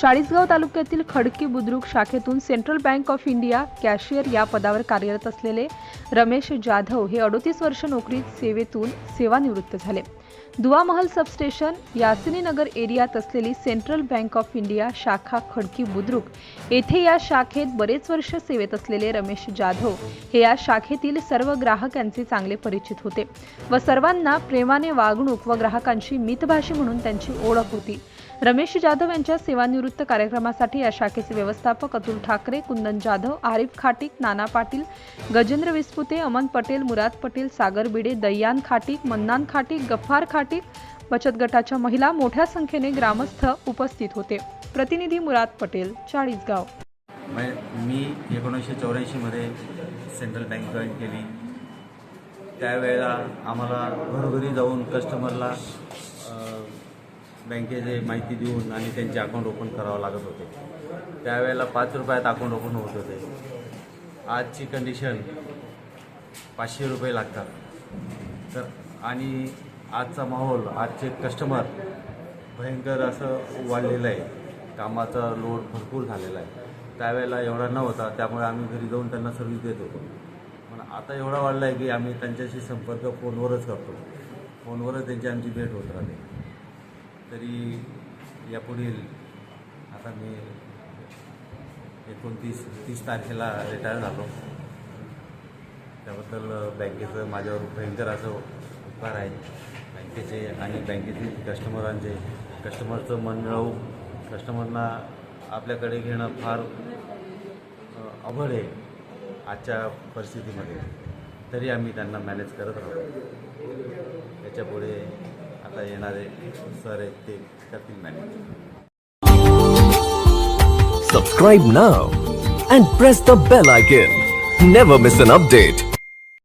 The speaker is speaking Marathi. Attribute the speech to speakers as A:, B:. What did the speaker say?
A: चाळीसगाव तालुक्यातील खडकी बुद्रुक शाखेतून central bank of India cashier या पदावर कार्यरत असलेले रमेश जाधव हे अडोतीस वर्ष नोकरीत सेवेतून सेवानिवृत्त झाले. दुवामहल सबस्टेशन यासिनीनगर एरियात असलेली सेंट्रल बँक ऑफ इंडिया शाखा खडकी बुद्रुक येथे या शाखेत बरेच वर्ष सेवेत असलेले रमेश जाधव हे या शाखेतील सर्व ग्राहकांचे चांगले परिचित होते व सर्वांना प्रेमाने वागणूक व ग्राहकांशी मितभाषी म्हणून त्यांची ओळख होती. रमेश जाधव यांच्या सेवानिवृत्त कार्यक्रमासाठी या शाखेचे व्यवस्थापक अतुल ठाकरे कुंदन जाधव आरिफ खाटीक नाना पाटील गजेंद्र विस्पुते अमन पटेल मुराद पटेल सागर बिडे दय्यान खाटीक मन्नान खाटीक गफ्फार खाटीक बचत गटाच्या महिला मोठ्या संख्येने ग्रामस्थ उपस्थित होते. प्रतिनिधी मुराद पटेल चाळीसगाव.
B: मी एकोणीसशे चौऱ्याऐंशीमध्ये सेंट्रल बँक जॉईन केली. त्यावेळेला आम्हाला घरोघरी जाऊन कस्टमरला बँकेचे माहिती देऊन आणि त्यांचे अकाउंट ओपन करावं लागत होते. त्यावेळेला पाच रुपयात अकाउंट ओपन होत होते. आजची कंडिशन पाचशे रुपये लागतात. तर आणि आजचा माहोल आजचे कस्टमर भयंकर असं वाढलेलं आहे. कामाचा लोड भरपूर झालेला आहे. त्यावेळेला एवढा नव्हता त्यामुळे आम्ही घरी जाऊन त्यांना सर्व्हिस देत होतो. पण आता एवढा वाढला आहे की आम्ही त्यांच्याशी संपर्क फोनवरच करतो. फोनवरच त्यांची आमची भेट होत राहते. तरी यापुढील आता मी एकोणतीस तीस तारखेला रिटायर झालो. त्याबद्दल बँकेचं माझ्यावर भयंकर असं उपकार आहे. बँकेचे आणि बँकेतील कस्टमरांचे कस्टमरचं मन मिळवू कस्टमरना आपल्याकडे घेणं फार अवघड आहे आजच्या परिस्थितीमध्ये. तरी आम्ही त्यांना मॅनेज करत राहतो त्याच्यापुढे आता येणारे सर आहेत ते करतील manage
C: Subscribe now and press the bell icon. Never miss an update.